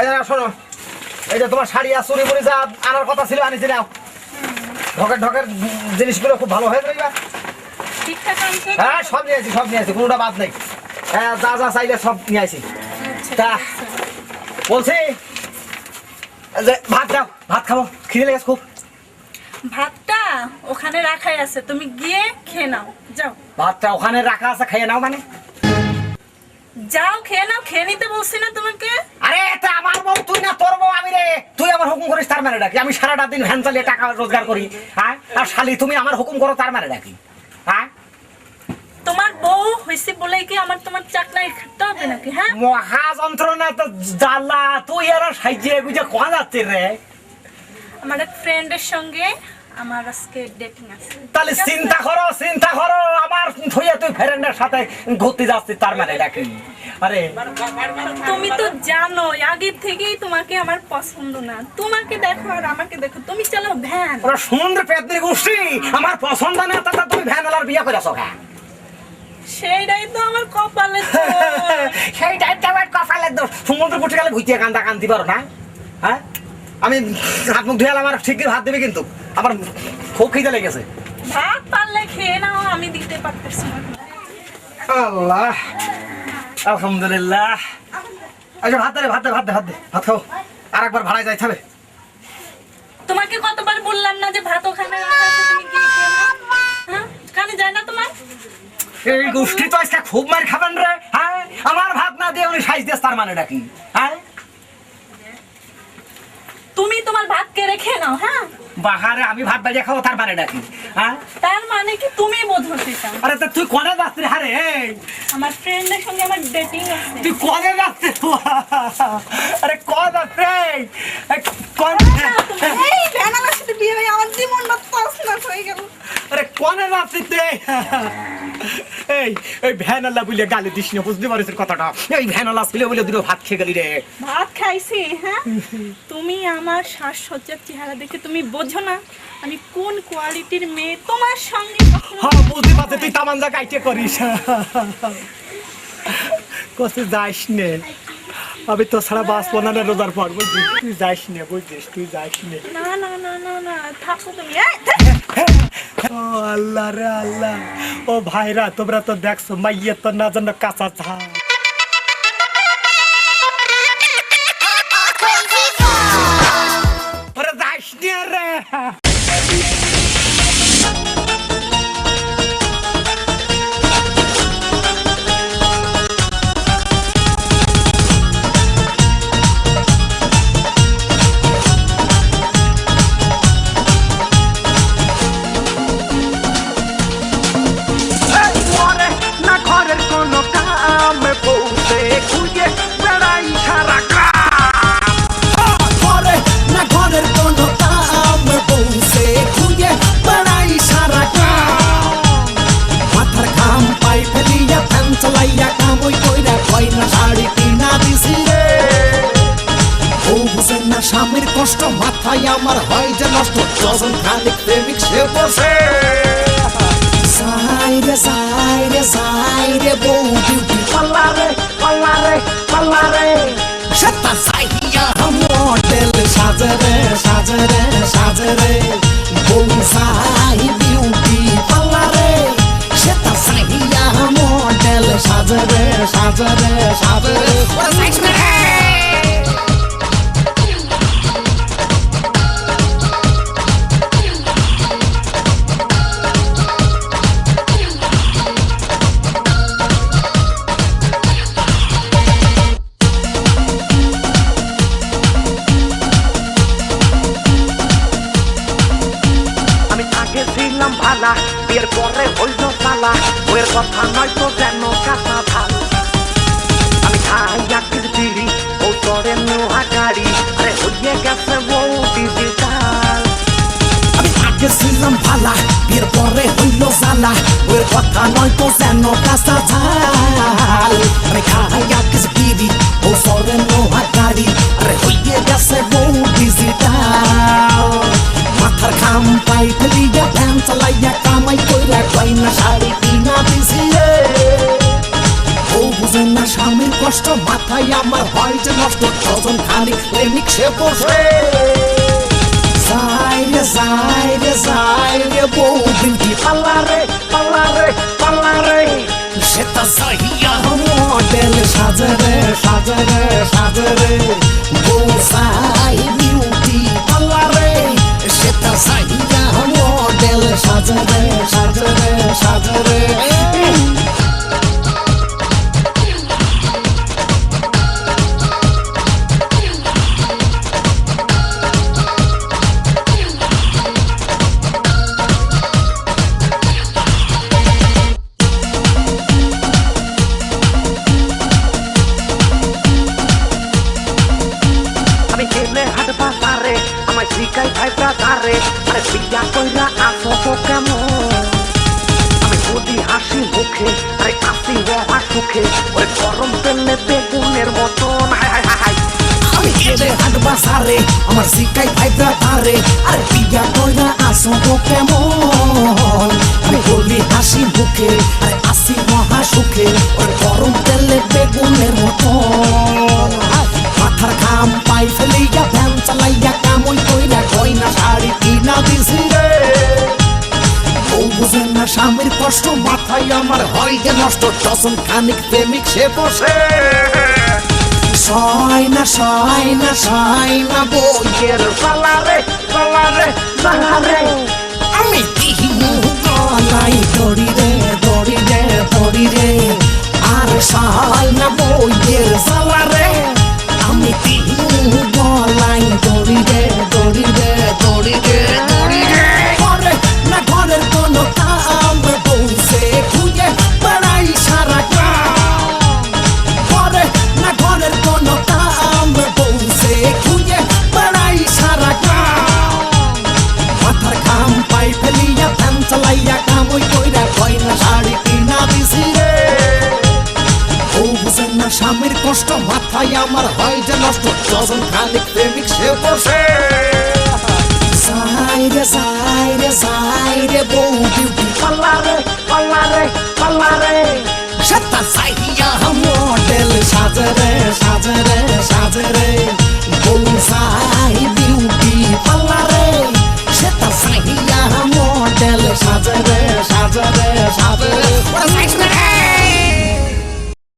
এই না শোনো। এই যে তোমার শাড়ি আর চুরি মুড়ি যা আনার কথা ছিল আনিছি নাও। ঢকের ঢকের জিনিসগুলো খুব ভালো হয়ে হ্যাঁ সব নিয়ে আসি সব নিয়ে আসি কোনোটা বাদ নেই। হ্যাঁ যা যা চাইলে সব নিয়ে আসি। আচ্ছা, তা বলছি যে ভাত দাও ভাত খাব খিদে লেগেছে খুব। ভাতটা ওখানে রাখাই আছে তুমি গিয়ে খেয়ে নাও যাও। ভাতটা ওখানে রাখা আছে খেয়ে নাও মানে। যাও খেয়ে নাও খেয়ে নিতে বলছি না তোমাকে। আরে এটা আমার বউ তুই না তোর বউ আমি রে। তুই আমার হুকুম করিস তার মানে ডাকি। আমি সারাটা দিন ভ্যান চালিয়ে টাকা রোজগার করি। হ্যাঁ আর শালি তুমি আমার হুকুম করো তার মানে ডাকি। হ্যাঁ তোমার বউ হয়েছে বলে কি আমার তোমার খাটতে হবে নাকি হ্যাঁ? মহা যন্ত্রণা তো জ্বালা তুই আর সাইজে গুজে কোয়া যাচ্ছে রে? আমার এক ফ্রেন্ডের সঙ্গে আমার আজকে ডেটিং আছে। তাহলে চিন্তা করো চিন্তা করো আমার থইয়া তুই ফ্রেন্ডের সাথে ঘুরতে যাচ্ছিস তার মানে ডাকি আরে তুমি তো জানো আগে থেকেই তোমাকে আমার পছন্দ না। তোমাকে দেখো আর আমাকে দেখো তুমি চলো ভ্যান। ওরা সমুদ্র পেতনি গোষ্ঠী আমার পছন্দ না তা তুমি ভ্যানওয়ালার বিয়ে করেছ কেন? সেইটাই তো আমার কপালে তো। সেই টাইপটা আমার কপালের দোষ। সমুদ্র পড়তে গেলে ভুইতে কান্দা কান্দি পারো না হ্যাঁ? আমি হাত মুখ ধুয়ে আমার ঠিকই ভাত দেবে কিন্তু। আমার খুব খিদে লেগেছে। ভাত পারলে খেয়ে নাও আমি দিতে পারতেছি না। আল্লাহ। আলহামদুলিল্লাহ। আচ্ছা ভাত দে ভাত দে ভাত দে ভাত দে ভাত খাও। আর একবার ভাড়ায় যাইতে হবে। তোমাকে কতবার বললাম না যে ভাত ওখানে হ্যাঁ? কানে যায় না তোমার? এই গোষ্ঠী তো আজকে খুব মার খাবেন রে। হ্যাঁ আমার ভাত না দিয়ে উনি সাইজ দিয়ে তার মানে ডাকি হ্যাঁ তুমি তোমার ভাত কেড়ে খেয়ে নাও হ্যাঁ? বাহারে আমি ভাত বাজিয়ে খাব তার মানে ডাকি হ্যাঁ? তার মানে কি তুমি বোঝো সেটা? আরে তা তুই কনে যাচ্ছিস রে হারে আমার ফ্রেন্ডের সঙ্গে আমার ডেটিং আছে। তুই কনে যাচ্ছিস আরে কনে যাচ্ছিস এই, কনে এই ভ্যানালার সাথে বিয়ে হয়ে আমার জীবনটা তছনছ হয়ে গেল। আরে কনে যাচ্ছিস তুই এই ওই ভ্যানালা বলে গালি দিস না বুঝতে পারিস কথাটা? এই ভ্যানালা ছিল বলে দুটো ভাত খেয়ে গেলি রে। ভাত খাইছি হ্যাঁ? তুমি আমার সাজসজ্জার চেহারা দেখে তুমি বোঝো না আমি কোন কোয়ালিটির মেয়ে তোমার সঙ্গে হ্যাঁ বুঝতে পারছি তুই তামান্দা গাইতে করিস। কত যাইস নে। আমি তো ছাড়া বাঁচবো না রোজার পর বুঝছিস তুই যাইস নে বুঝছিস তুই যাইস নে। না না না না না থাকো তুমি এই, ও আল্লাহ রে আল্লাহ। ও ভাইরা তোমরা তো দেখছ মাইয়ে তো না জানো কাঁচা ঝাল। আমার হয় যে নষ্ট ডজন খানিক প্রেমিক সে বসে সাইরে সাইরে সাইরে বউ বিউটি পাল্লারে পাল্লারে পাল্লারে সেটা সাইয়া মডেল সাজরে সাজরে সাজরে বউ সাই বিউটি পার্লারে সেটা সাইয়া মডেল সাজরে সাজরে সাজরে সালা ওর কথা নয় তো যেন কাঁচা ধান। আমি খাইয়া কির বিড়ি ও তোরে নোহা গাড়ি, আরে হইয়ে গেছে বউ ডিজিটাল। আমি আগে ছিলাম ভালা, বিয়ের পরে হইল জালা ওর কথা নয় তো যেন কাঁচা ঝাল আমি কিস বিড়ি ও সরে নোহা গাড়ি, আরে হইয়ে গেছে বউ মাথায় আমার হয় যে নষ্ট তখন খালি প্রেমিক সে পড়ছে সাইরে সাইরে সাইরে বউ বিউটি পাল্লারে পাল্লারে পাল্লারে সেটা সাহিয়া মডেল সাজরে সাজরে সাজরে বউ সাই বিয়া আসো তো কেমন? আমি যদি হাসি মুখে, আরে আসি মহা সুখে ওরে গরম তেলে বেগুনের মতন আমি গেলে হাট বাসারে আমার শিকাই ভাইব্রা তারে আর পিয়া কইরা আসো কেমন? আমি বলি হাসি মুখে, আর আসি মহা সুখে ওর ও বুঝেন না স্বামীর কষ্ট, মাথায় আমার হয় যে নষ্ট। টসন খানিক প্রেমিক সে বসে। সয় না সয় না সয় না বইয়ের পাল্লারে পাল্লারে পাল্লারে নষ্ট, মাথায় আমার হয় যে নষ্ট। যজন খালিক প্রেমিক সে বসে সাইরে সাইরে সাইরে বউ বিউটি পাল্লারে পাল্লারে পাল্লারে সেটা সাইয়া মডেল সাজরে সাজরে সাজরে বউ সাই বিউটি পাল্লারে সেটা সাইয়া মডেল সাজরে সাজরে সাজরে